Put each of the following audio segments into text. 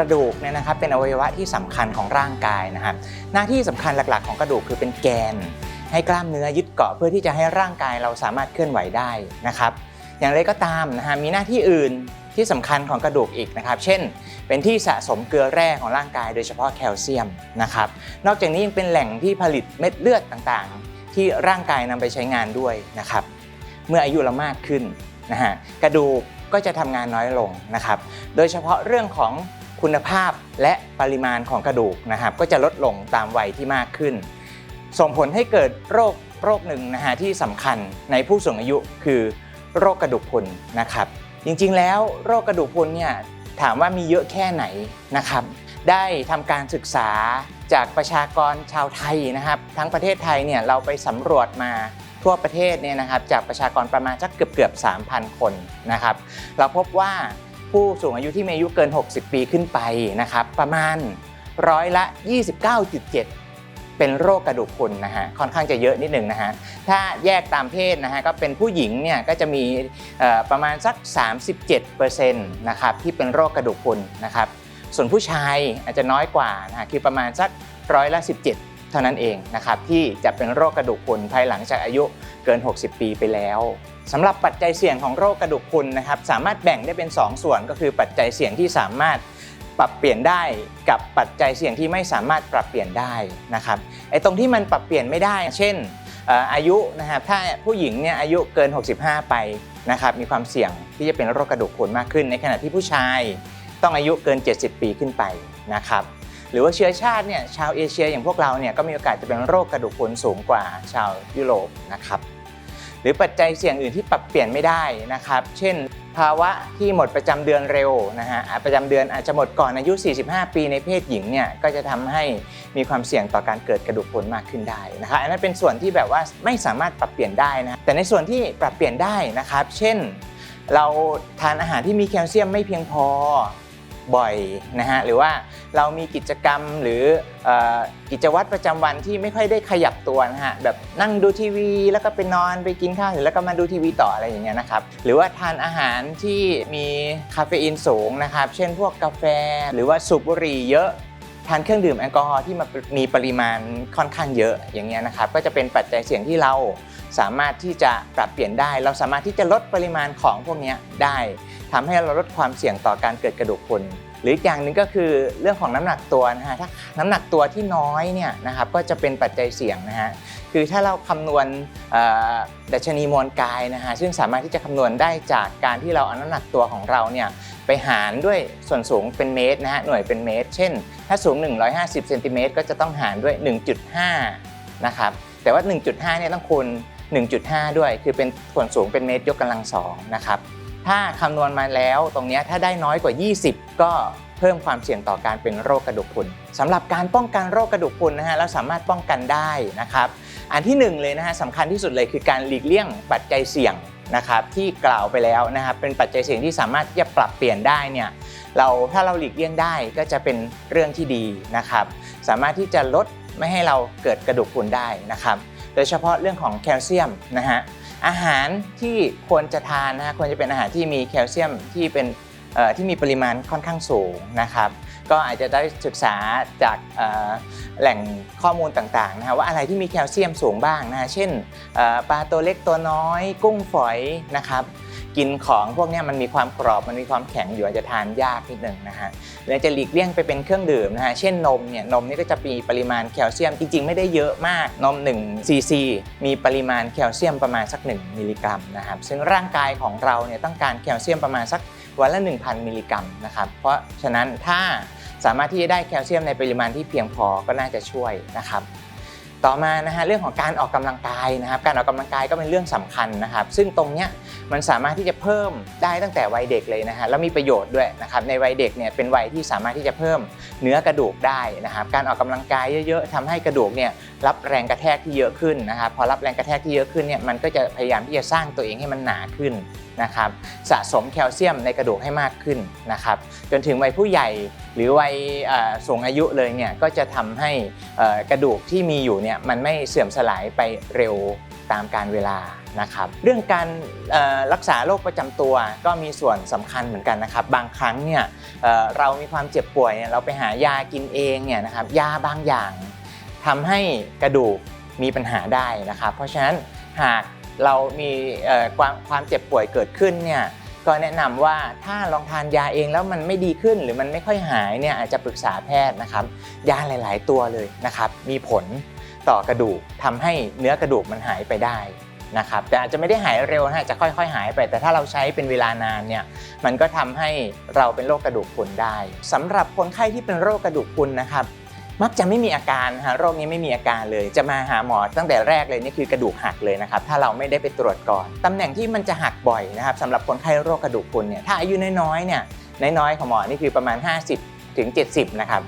ระดูกเนี่ยนะครับเป็นอวัยวะที่สำคัญของร่างกายนะครับหน้าที่สำคัญหลักๆ ของกระดูกคือเป็นแกน ให้กล้ามเนื้อยึดเกาะเพื่อที่จะให้ร่างกายเราสามารถเคลื่อนไหวได้นะครับอย่างไรก็ตามนะฮะมีหน้าที่อื่นที่สำคัญของกระดูกอีกนะครับ เช่น เป็นที่สะสมเกลือแร่ของร่างกาย โดยเฉพาะแคลเซียมนะครับ นอกจากนี้ยังเป็นแหล่งที่ผลิตเม็ดเลือดต่างๆ ที่ร่างกายนำไปใช้งานด้วยนะครับ เมื่ออายุเรามากขึ้นนะฮะกระดูกก็จะทำงานน้อยลงนะครับ โดยเฉพาะเรื่องของ คุณภาพและปริมาณของกระดูกนะครับ ก็จะลดลงตามวัยที่มากขึ้น ส่งผลให้เกิดโรคโรคหนึ่งนะฮะที่สำคัญในผู้สูงอายุคือโรคกระดูกพรุนนะครับ จริงๆแล้วโรคกระดูกพรุนเนี่ยถามว่ามีเยอะแค่ไหนนะครับ ได้ทำการศึกษาจากประชากรชาวไทยนะครับ ทั้งประเทศไทยเนี่ยเราไปสำรวจมาทั่วประเทศเนี่ยนะครับจากประชากรประมาณสักเกือบเกือบๆ3,000 คนนะครับ เราพบว่า ผู้สูงอายุที่มีอายุเกิน 60 ปีขึ้นไปนะครับ ประมาณร้อยละ 29.7 เป็นโรคกระดูกพรุนนะฮะค่อนข้างจะเยอะนิดหนึ่งนะฮะถ้าแยกตามเพศนะฮะก็เป็นผู้หญิงเนี่ยก็จะมีประมาณสัก 37%นะครับที่เป็นโรคกระดูกพรุนนะครับ ส่วนผู้ชายอาจจะน้อยกว่านะฮะคือประมาณสักร้อยละ 17เท่านั้นเองนะครับที่จะเป็นโรคกระดูกพรุนภายหลังจากอายุเกิน 60 ปีไปแล้ว สำหรับปัจจัยเสี่ยงของโรคกระดูกพรุนนะครับสามารถแบ่งได้เป็น 2 ส่วนก็คือปัจจัยเสี่ยงที่สามารถปรับเปลี่ยนได้กับปัจจัยเสี่ยงที่ไม่สามารถปรับเปลี่ยนได้นะครับไอ้ตรงที่มันปรับเปลี่ยนไม่ได้ เช่นเอ่ออายุนะครับถ้าผู้หญิงเนี่ยอายุเกิน 65 ไปนะครับมีความเสี่ยงที่จะเป็นโรคกระดูกพรุนมากขึ้น ในขณะที่ผู้ชายต้องอายุเกิน 70 ปีขึ้นไปนะครับหรือว่าเชื้อชาติเนี่ยชาวเอเชียอย่างพวกเราเนี่ยก็มีโอกาสจะเป็นโรคกระดูกพรุนสูงกว่าชาวยุโรปนะครับ หรือปัจจัยเสี่ยงอื่นที่ปรับเปลี่ยนไม่ได้นะครับ เช่น ภาวะที่หมดประจำเดือนเร็วนะฮะประจำเดือนอาจจะหมดก่อนอายุ 45 ปีในเพศหญิงเนี่ยก็จะทำให้มีความเสี่ยงต่อการเกิดกระดูกพรุนมากขึ้นได้นะครับอันนั้นเป็นส่วนที่แบบว่าไม่สามารถปรับเปลี่ยนได้นะแต่ในส่วนที่ปรับเปลี่ยนได้นะครับ เช่น เราทานอาหารที่มีแคลเซียมไม่เพียงพอ บ่อยนะฮะหรือว่าเรามีกิจกรรมหรือกิจวัตรประจำวันที่ไม่ค่อยได้ขยับตัวนะฮะแบบนั่งดูทีวี แล้วก็ไปนอนไปกินข้าวเสร็จแล้วก็มาดูทีวีต่ออะไรอย่างเงี้ยนะครับหรือว่าทานอาหารที่มีคาเฟอีนสูงนะครับเช่นพวกกาแฟ หรือว่าสูบบุหรี่เยอะทานเครื่องดื่มแอลกอฮอล์ที่มันมีปริมาณค่อนข้างเยอะอย่างเงี้ยนะครับก็จะเป็นปัจจัยเสี่ยงที่เราสามารถที่จะปรับเปลี่ยนได้ เราสามารถที่จะลดปริมาณของพวกนี้ได้ ทำให้เราลดความเสี่ยงต่อการเกิดกระดูกพรุนหรืออย่างหนึ่งก็คือเรื่องของน้ำหนักตัวนะฮะถ้าน้ำหนักตัวที่น้อยเนี่ยนะครับก็จะเป็นปัจจัยเสี่ยงนะฮะคือถ้าเราคำนวณดัชนีมวลกายนะฮะซึ่งสามารถที่จะคำนวณได้จากการที่เราเอาน้ำหนักตัวของเราเนี่ยไปหารด้วยส่วนสูงเป็นเมตรนะฮะหน่วยเป็นเมตร เช่น ถ้าสูง 150เซนติเมตรก็จะต้องหารด้วย 1.5 นะครับแต่ว่า 1.5เนี่ยต้องคูณ1.5 ด้วย คือเป็นส่วนสูงเป็นเมตรยกกำลังสองนะครับ ถ้าคำนวณมาแล้วตรงนี้ถ้าได้น้อยกว่า 20 ก็เพิ่มความเสี่ยงต่อการเป็นโรคกระดูกพรุนสำหรับการป้องกันโรคกระดูกพรุนนะฮะเราสามารถป้องกันได้นะครับ อันที่หนึ่งเลยนะฮะสำคัญที่สุดเลยคือการหลีกเลี่ยงปัจจัยเสี่ยงนะครับที่กล่าวไปแล้วนะครับเป็นปัจจัยเสี่ยงที่สามารถจะปรับเปลี่ยนได้เนี่ยเราถ้าเราหลีกเลี่ยงได้ก็จะเป็นเรื่องที่ดีนะครับ สามารถที่จะลดไม่ให้เราเกิดกระดูกพรุนได้นะครับ โดยเฉพาะเรื่องของแคลเซียมนะฮะ อาหารที่ควรจะทานนะฮะควรจะเป็นอาหารที่มีแคลเซียมที่เป็นที่มีปริมาณค่อนข้างสูงนะครับ ก็อาจจะได้ศึกษาจากแหล่งข้อมูลต่างๆนะฮะว่าอะไรที่มีแคลเซียมสูงบ้างนะฮะเช่นปลาตัวเล็กตัวน้อย กุ้งฝอยนะครับกินของพวกนี้มันมีความกรอบมันมีความแข็งอยู่อาจจะทานยากนิดหนึ่งนะฮะหรือจะหลีกเลี่ยงไปเป็นเครื่องดื่มนะฮะเช่นนมเนี่ยนมนี่ก็จะมีปริมาณแคลเซียมจริง ๆ ไม่ได้เยอะมากนม1ซีซีมีปริมาณแคลเซียมประมาณสัก 1 มิลลิกรัมนะครับซึ่งร่างกายของเราเนี่ยต้องการแคลเซียมประมาณสักวันละ 1,000 มิลลิกรัมนะครับเพราะฉะนั้นถ้า สามารถที่จะได้แคลเซียมในปริมาณที่เพียงพอก็น่าจะช่วยนะครับต่อมานะฮะเรื่องของการออกกำลังกายนะครับการออกกำลังกายก็เป็นเรื่องสำคัญนะครับ ซึ่งตรงเนี้ยมันสามารถที่จะเพิ่มได้ตั้งแต่วัยเด็กเลยนะฮะแล้วมีประโยชน์ด้วยนะครับในวัยเด็กเนี่ยเป็นวัยที่สามารถที่จะเพิ่มเนื้อกระดูกได้นะครับการออกกำลังกายเยอะๆทำให้กระดูกเนี่ยรับแรงกระแทกที่เยอะขึ้นนะครับพอรับแรงกระแทกที่เยอะขึ้นเนี่ยมันก็จะพยายามที่จะสร้างตัวเองให้มันหนาขึ้นนะครับสะสมแคลเซียมในกระดูกให้มากขึ้นนะครับจนถึงวัยผู้ใหญ่ หรือวัยสูงอายุเลยเนี่ยก็จะทำให้กระดูกที่มีอยู่เนี่ยมันไม่เสื่อมสลายไปเร็วตามการเวลานะครับ เรื่องการรักษาโรคประจำตัวก็มีส่วนสำคัญเหมือนกันนะครับ บางครั้งเนี่ยเรามีความเจ็บป่วยเนี่ยเราไปหายากินเองเนี่ยนะครับยาบางอย่างทำให้กระดูกมีปัญหาได้นะครับ เพราะฉะนั้นหากเรามีความความเจ็บป่วยเกิดขึ้นเนี่ย ก็แนะนำว่าถ้าลองทานยาเองแล้วมันไม่ดีขึ้นหรือมันไม่ค่อยหายเนี่ยอาจจะปรึกษาแพทย์นะครับยาหลาย ๆ ตัวเลยนะครับมีผลต่อกระดูกทำให้เนื้อกระดูกมันหายไปได้นะครับแต่อาจจะไม่ได้หายเร็วนะจะค่อยๆ หายไป แต่ถ้าเราใช้เป็นเวลานานเนี่ยมันก็ทำให้เราเป็นโรคกระดูกพรุนได้สำหรับคนไข้ที่เป็นโรคกระดูกพรุนนะครับ มักจะไม่มีอาการฮะโรคนี้ไม่มีอาการเลย จะมาหาหมอตั้งแต่แรกเลยนี่คือกระดูกหักเลยนะครับถ้าเราไม่ได้ไปตรวจก่อนตำแหน่งที่มันจะหักบ่อยนะครับสำหรับคนไข้โรคกระดูกพรุนเนี่ยถ้าอายุน้อยๆเนี่ยน้อยๆของหมอนี่คือประมาณ 50ถึง70 นะครับ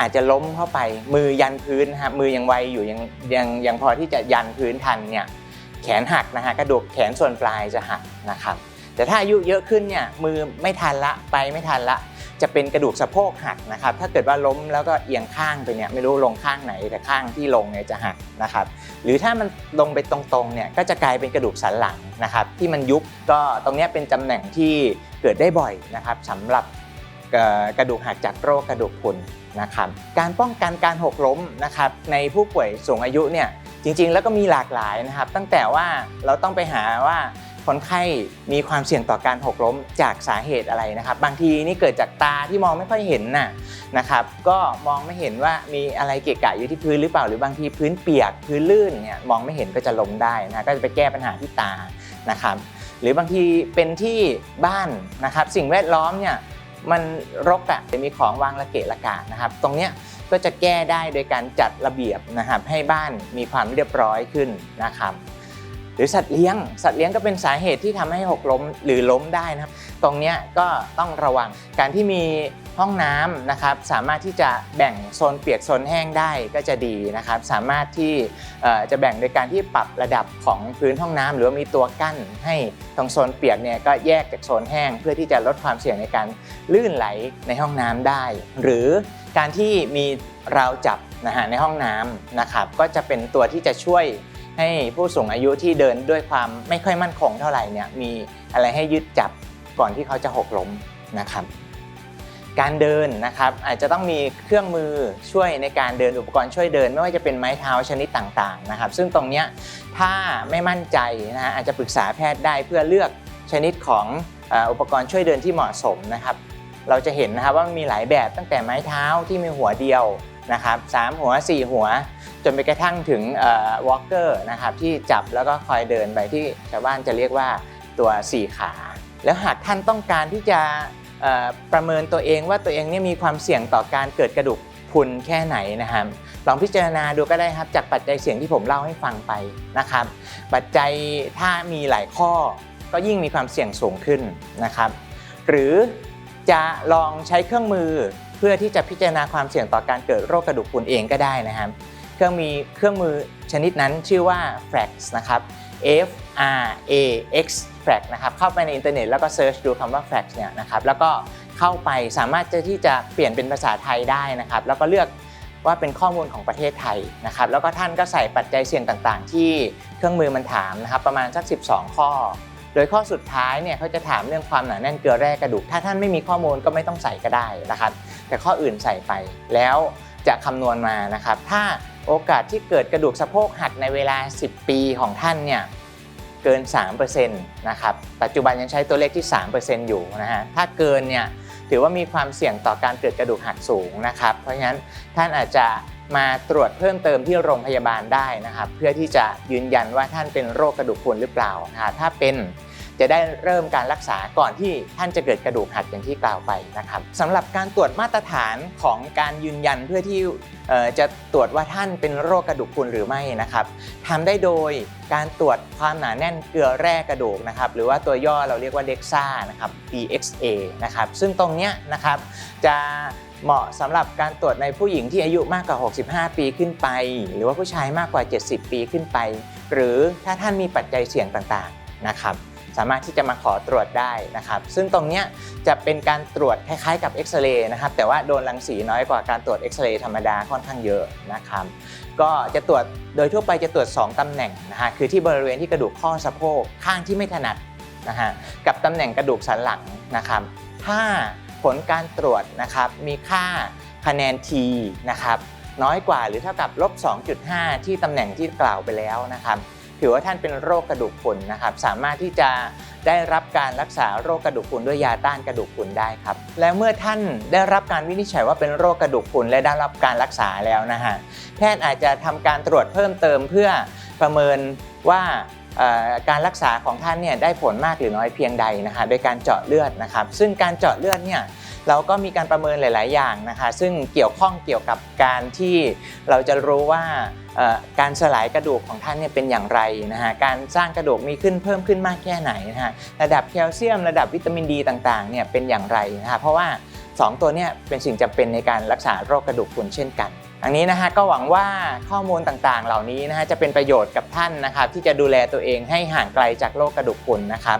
อาจจะล้มเข้าไปมือยันพื้นนะครับมือยังไวอยู่ยังยังยังพอที่จะยันพื้นทันเนี่ยแขนหักนะฮะกระดูกแขนส่วนปลายจะหักนะครับแต่ถ้าอายุเยอะขึ้นเนี่ยมือไม่ทันละไปไม่ทันละ จะเป็นกระดูกสะโพกหักนะครับ ถ้าเกิดว่าล้มแล้วก็เอียงข้างไปเนี่ยไม่รู้ลงข้างไหนแต่ข้างที่ลงเนี่ยจะหักนะครับ หรือถ้ามันลงไปตรงๆเนี่ยก็จะกลายเป็นกระดูกสันหลังนะครับ ที่มันยุบก็ตรงนี้เป็นตำแหน่งที่เกิดได้บ่อยนะครับสำหรับกระดูกหักจากโรคกระดูกพรุนนะครับ การป้องกันการหกล้มนะครับในผู้ป่วยสูงอายุเนี่ยจริงๆ แล้วก็มีหลากหลายนะครับ ตั้งแต่ว่าเราต้องไปหาว่า คนไข้มีความเสี่ยงต่อการหกล้มจากสาเหตุอะไรนะครับ บางทีนี่เกิดจากตาที่มองไม่ค่อยเห็นน่ะนะครับก็มองไม่เห็นว่ามีอะไรเกะกะอยู่ที่พื้นหรือเปล่าหรือบางทีพื้นเปียกพื้นลื่นเนี่ยมองไม่เห็นก็จะล้มได้นะก็จะไปแก้ปัญหาที่ตานะครับหรือบางทีเป็นที่บ้านนะครับสิ่งแวดล้อมเนี่ยมันรกอะจะมีของวางระเกะระกะนะครับ ตรงเนี้ยก็จะแก้ได้โดยการจัดระเบียบนะครับให้บ้านมีความเรียบร้อยขึ้นนะครับ หรือสัตว์เลี้ยง สัตว์เลี้ยงก็เป็นสาเหตุที่ทำให้หกล้มหรือล้มได้นะครับ ตรงนี้ก็ต้องระวังการที่มีห้องน้ำนะครับสามารถที่จะแบ่งโซนเปียกโซนแห้งได้ก็จะดีนะครับ สามารถที่จะแบ่งโดยการที่ปรับระดับของพื้นห้องน้ำหรือมีตัวกั้นให้ตรงโซนเปียกเนี่ยก็แยกจากโซนแห้ง เพื่อที่จะลดความเสี่ยงในการลื่นไหลในห้องน้ำได้ หรือการที่มีราวจับนะฮะในห้องน้ำนะครับก็จะเป็นตัวที่จะช่วย ให้ผู้สูงอายุที่เดินด้วยความไม่ค่อยมั่นคงเท่าไหร่เนี่ยมีอะไรให้ยึดจับก่อนที่เขาจะหกล้มนะครับ การเดินนะครับอาจจะต้องมีเครื่องมือช่วยในการเดินอุปกรณ์ช่วยเดิน ไม่ว่าจะเป็นไม้เท้าชนิดต่างๆนะครับ ซึ่งตรงนี้ถ้าไม่มั่นใจนะฮะอาจจะปรึกษาแพทย์ได้เพื่อเลือกชนิดของอุปกรณ์ช่วยเดินที่เหมาะสมนะครับเราจะเห็นนะครับว่ามันมีหลายแบบตั้งแต่ไม้เท้าที่มีหัวเดียวนะครับสามหัวสี่หัว จนไปกระทั่งถึงวอล์กเกอร์นะครับที่จับแล้วก็คอยเดินไปที่ชาวบ้านจะเรียกว่าตัว4ขา แล้วหากท่านต้องการที่จะประเมินตัวเองว่าตัวเองเนี่ยมีความเสี่ยงต่อการเกิดกระดูกพุนแค่ไหนนะครับลองพิจารณาดูก็ได้ครับจากปัจจัยเสี่ยงที่ผมเล่าให้ฟังไปนะครับ ปัจจัยถ้ามีหลายข้อก็ยิ่งมีความเสี่ยงสูงขึ้นนะครับ หรือจะลองใช้เครื่องมือเพื่อที่จะพิจารณาความเสี่ยงต่อการเกิดโรคกระดูกพรุนเองก็ได้นะครับ เครื่องมีเครื่องมือชนิดนั้นชื่อว่า Frax นะครับ F R A X Frax นะครับเข้าไปในอินเทอร์เน็ตแล้วก็เซิร์ชดูคำว่า Frax เนี่ยนะครับแล้วก็เข้าไปสามารถจะที่จะเปลี่ยนเป็นภาษาไทยได้นะครับ แล้วก็เลือกว่าเป็นข้อมูลของประเทศไทยนะครับ แล้วก็ท่านก็ใส่ปัจจัยเสี่ยงต่างๆ ที่เครื่องมือมันถามนะครับ ประมาณสัก 12 ข้อ โดยข้อสุดท้ายเนี่ยเขาจะถามเรื่องความหนาแน่นเกลือแร่กระดูก ถ้าท่านไม่มีข้อมูลก็ไม่ต้องใส่ก็ได้นะครับ แต่ข้ออื่นใส่ไปแล้วจะคำนวณมานะครับ ถ้า โอกาสที่เกิดกระดูกสะโพกหักในเวลา 10 ปีของท่านเนี่ยเกิน 3%นะครับ ปัจจุบันยังใช้ตัวเลขที่ 3%อยู่นะฮะ ถ้าเกินเนี่ยถือว่ามีความเสี่ยงต่อการเกิดกระดูกหักสูงนะครับ เพราะฉะนั้นท่านอาจจะมาตรวจเพิ่มเติมที่โรงพยาบาลได้นะครับ เพื่อที่จะยืนยันว่าท่านเป็นโรคกระดูกพรุนหรือเปล่านะฮะถ้าเป็น จะได้เริ่มการรักษาก่อนที่ท่านจะเกิดกระดูกหักอย่างที่กล่าวไปนะครับสำหรับการตรวจมาตรฐานของการยืนยันเพื่อที่จะตรวจว่าท่านเป็นโรคกระดูกพรุนหรือไม่นะครับทำได้โดยการตรวจความหนาแน่นเกลือแร่กระดูกนะครับหรือว่าตัวย่อเราเรียกว่า DEXA นะครับ DXA นะครับซึ่งตรงเนี้ยนะครับจะเหมาะสำหรับการตรวจในผู้หญิงที่อายุมากกว่า 65 ปีขึ้นไป หรือว่าผู้ชายมากกว่า 70 ปีขึ้นไป หรือถ้าท่านมีปัจจัยเสี่ยงต่างๆนะครับ สามารถที่จะมาขอตรวจได้นะครับ ซึ่งตรงเนี้ยจะเป็นการตรวจคล้ายๆกับเอ็กซเรย์นะครับ แต่ว่าโดนรังสีน้อยกว่าการตรวจเอ็กซเรย์ธรรมดาค่อนข้างเยอะนะครับ ก็จะตรวจโดยทั่วไปจะตรวจ 2 ตำแหน่งนะฮะ คือที่บริเวณที่กระดูกข้อสะโพกข้างที่ไม่ถนัดนะฮะ กับตำแหน่งกระดูกสันหลังนะครับ ถ้าผลการตรวจนะครับมีค่าคะแนน T นะครับน้อยกว่าหรือเท่ากับลบ2.5 ที่ตำแหน่งที่กล่าวไปแล้วนะครับ ถือว่าท่านเป็นโรคกระดูกพรุนนะครับ สามารถที่จะได้รับการรักษาโรคกระดูกพรุนด้วยยาต้านกระดูกพรุนได้ครับ และเมื่อท่านได้รับการวินิจฉัยว่าเป็นโรคกระดูกพรุนและได้รับการรักษาแล้วนะฮะแพทย์อาจจะทำการตรวจเพิ่มเติมเพื่อประเมินว่าการรักษาของท่านเนี่ยได้ผลมากหรือน้อยเพียงใดนะคะโดยการเจาะเลือดนะครับ ซึ่งการเจาะเลือดเนี่ย เราก็มีการประเมินหลาย ๆ อย่างนะคะ ซึ่งเกี่ยวข้องเกี่ยวกับการที่เราจะรู้ว่าการสลายกระดูกของท่านเนี่ยเป็นอย่างไรนะฮะ การสร้างกระดูกมีขึ้นเพิ่มขึ้นมากแค่ไหนนะฮะ ระดับแคลเซียม ระดับวิตามินดีต่าง ๆ เนี่ยเป็นอย่างไรนะฮะ เพราะว่า 2 ตัวเนี่ยเป็นสิ่งจำเป็นในการรักษาโรคกระดูกพรุนเช่นกันอันนี้นะฮะก็หวังว่าข้อมูลต่างๆ เหล่านี้นะฮะจะเป็นประโยชน์กับท่านนะครับที่จะดูแลตัวเองให้ห่างไกลจากโรคกระดูกพรุนนะครับ